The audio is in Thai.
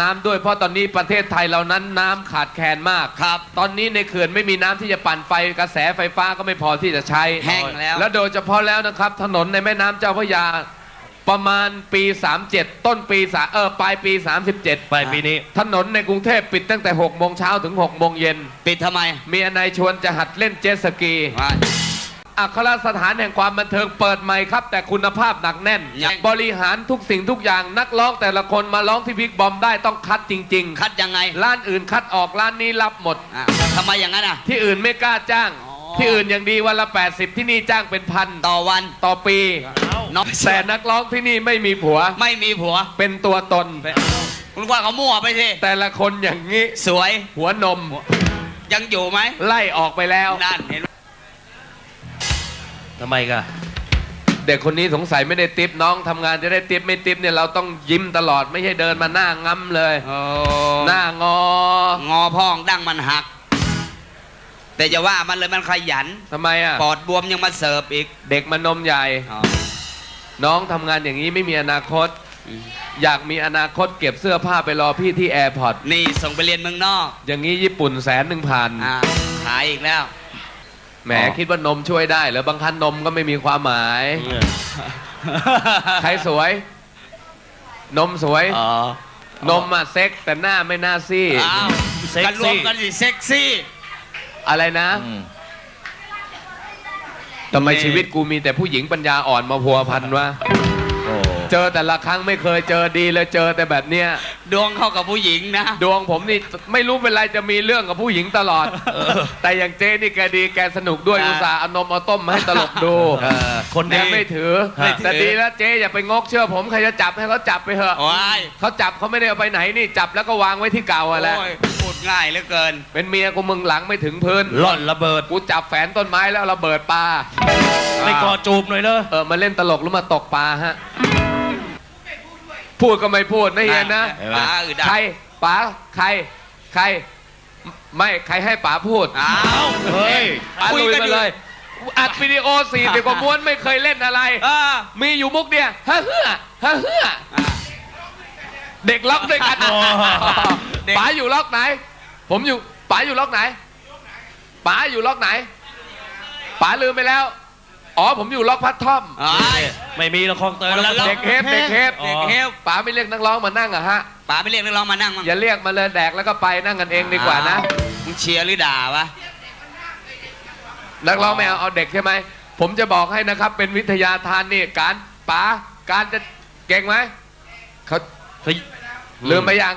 น้ำด้วยเพราะตอนนี้ประเทศไทยเรานั้นน้ำขาดแคลนมากครับ ตอนนี้ในเขื่อนไม่มีน้ำที่จะปั่นไฟกระแสไฟฟ้าก็ไม่พอที่จะใช้แห้งแล้ว และโดยเฉพาะแล้วนะครับ ถนนในแม่น้ำเจ้าพระยา ประมาณปี 37 ต้นปีสาเออปลายปี 37ไปปีนี้ ถนนในกรุงเทพปิดตั้งแต่6โมงเช้าถึง6โมงเย็นปิดทำไม เมียนายชวนจะหัดเล่นเจ็ตสกีว่า อัครสถานแห่งความบันเทิงเปิดใหม่ครับ แต่คุณภาพหนักแน่น ยัง บริหารทุกสิ่งทุกอย่างนักร้องแต่ละคนมาร้องที่บิ๊กบอมได้ต้องคัดจริงคัดยังไงๆร้านอื่นคัดออกร้านนี้รับหมด อะทำไมอย่างนั้นอะ ที่อื่นไม่กล้าจ้าง อ๋อ ที่อื่นอย่างดีวันละ 80 ที่นี่จ้างเป็นพันต่อวันต่อปี น้องแต่นักร้องที่นี่ไม่มีผัวไม่มีผัวเป็นตัวตน คุณว่าเขามั่วไปสิแต่ละคนอย่างนี้ สวยหัวนม ยังอยู่ไหมไล่ออกไปแล้ว นั่นเห็นไหม ทำไมกะเด็กคนนี้สงสัยไม่ได้ติปน้องทำงานจะได้ติปไม่ติปเนี่ยเราต้องยิ้มตลอดไม่ใช่เดินมาหน้าง้ำเลย โอ้หน้างองอพองดั้งมันหัก แต่จะว่ามันเลยมันขยัน ทำไมอะปอดบวมยังมาเสิร์ฟอีกเด็กมันนมใหญ่ อ๋อน้องทำงานอย่างนี้ไม่มีอนาคต อยากมีอนาคตเก็บเสื้อผ้าไปรอพี่ที่แอร์พอร์ตนี่ส่งไปเรียนเมืองนอกอย่างนี้ญี่ปุ่นแสนหนึ่งพันอ่าขายอีกแล้ว แหมคิดว่านมช่วยได้เหรือบางคันนมก็ไม่มีความหมาย ใครสวย นมสวย อ๋อนมอะเซ็กแต่หน้าไม่น่าซี่ อ้าวเซ็กซี่กันรวมกันสิเซ็กซี่ อะไรนะอืม ทำไมชีวิตกูมีแต่ผู้หญิงปัญญาอ่อนมาพัวพันวะ โอ้เจอแต่ละครั้งไม่เคยเจอดีเลยเจอแต่แบบเนี้ย ดวงเข้ากับผู้หญิงนะ ดวงผมนี่ไม่รู้เป็นไรจะมีเรื่องกับผู้หญิงตลอด แต่อย่างเจ๊นี่แกดีแกสนุกด้วยอ่าอุตส่าห์เอานมเอาต้มมาให้ตลกดูเออคนแกดีไม่ถือไม่ถือ แต่ดีแล้วเจ๊อย่าไปงกเชื่อผมใครจะจับให้เขาจับไปเถอะโอ้ยเขาจับเขาไม่ได้เอาไปไหนนี่จับแล้วก็วางไว้ที่เก่าอะแหละโอ้ยพูดง่ายเหลือเกิน เป็นเมียกูมึงหลังไม่ถึงพื้นล่อนระเบิดกูจับแฝนต้นไม้แล้วระเบิดปลาไม่กอจูบหน่อยเลยเออมาเล่นตลกหรือมาตกปลาฮะ พูดก็ไม่พูดนะเฮียนะเห็นไหม ป๋าอึดอัดใครป๋าใคร ใคร ไม่ใครให้ป๋าพูดอ้าวเฮ้ย ป๋าคุยลุยกันมาอยู่เลยอัดวิดีโอสี่สิบกว่าม้วนไม่เคยเล่นอะไรอ่ามีอยู่มุกเดียวฮะเฮือฮะเฮืออ่าเด็กล็อกด้วยกันอ๋อเด็ก ป๋าอยู่ล็อกไหน ผมอยู่ป๋าอยู่ล็อกไหนป๋าอยู่ล็อกไหนป๋าลืมไปแล้ว อ๋อผมอยู่ล็อกพัดท่อมอ้ายไม่มีละครเตยคนละแล้วเด็กเฮฟเด็กเฮฟอ๋อเด็กเฮลป๋าไม่เรียกนักร้องมานั่งอะฮะ ป๋าไม่เรียกนักร้องมานั่งมั้งอย่าเรียกมาเลยแดกแล้วก็ไปนั่งกันเองดีกว่านะมึงเชียร์หรือด่าวะ นักร้องไม่เอาเอาเด็กใช่ไหม ผมจะบอกให้นะครับ เป็นวิทยาทานนี่การป๋าการจะเก่งไหมเขาเฮ้ยลืมไปยัง